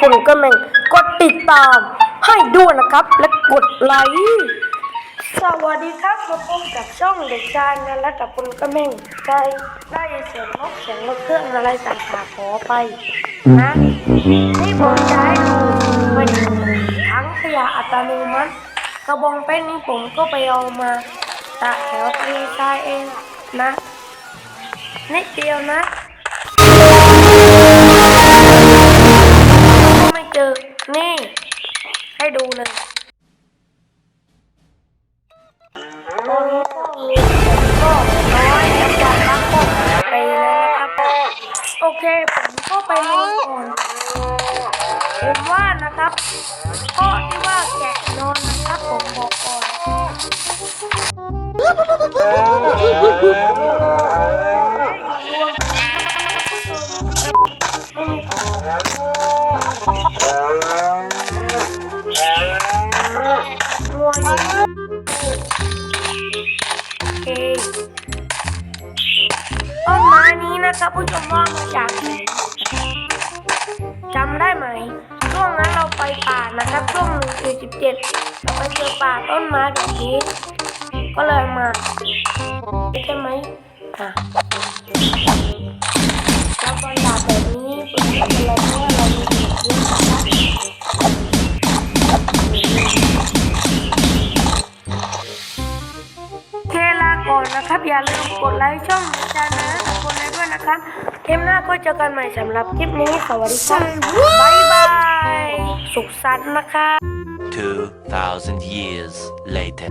ฝุ่นก็แม่งกดติดตามให้ด้วยนะครับ และกดไลค์สวัสดีครับมาพบกับช่องเด็กชายนันและกับคุณก็แม่งใจได้ยินเสียงนกเสียงรถเครื่องอะไรต่างๆขอไปนะนี่ผมให้ดูเป็นถังขยะอัตโนมัติกระบองเพชรนี่ผมก็ไปเอามาจากแถวทะเลทรายเองนะนิดเดียวนะ ให้ดูเลยตอนนี้ก็มีก็น้อยกับการรักก็ไปแล้วนะครับโอเคผมก็ไปนอนก่อนผมว่านะครับข้อที่ว่าแกะนอนนะครับผมบอกก่อนไม่มีงัวอยู่โอเค ต้นไม้นี้นะครับผู้ชมว่ามาจากไหนจำได้ไหม ช่วงนั้นเราไปป่านะครับ ช่วงหนึ่งสี่สิบเจ็ดเราไปเจอป่าต้นไม้แบบนี้ ก็เลยมาใช่ไหมอะแล้วบอลดาบแบบนี้เป็นอะไรเพราะว่า ก่อนนะครับ อย่าลืมกดไลค์ช่องอาจารย์นะกดไลค์ด้วยนะครับเทปหน้าก็เจอกันใหม่สำหรับคลิปนี้สวัสดีครับบ๊ายบายสุขสันต์นะครับ2,000 years later.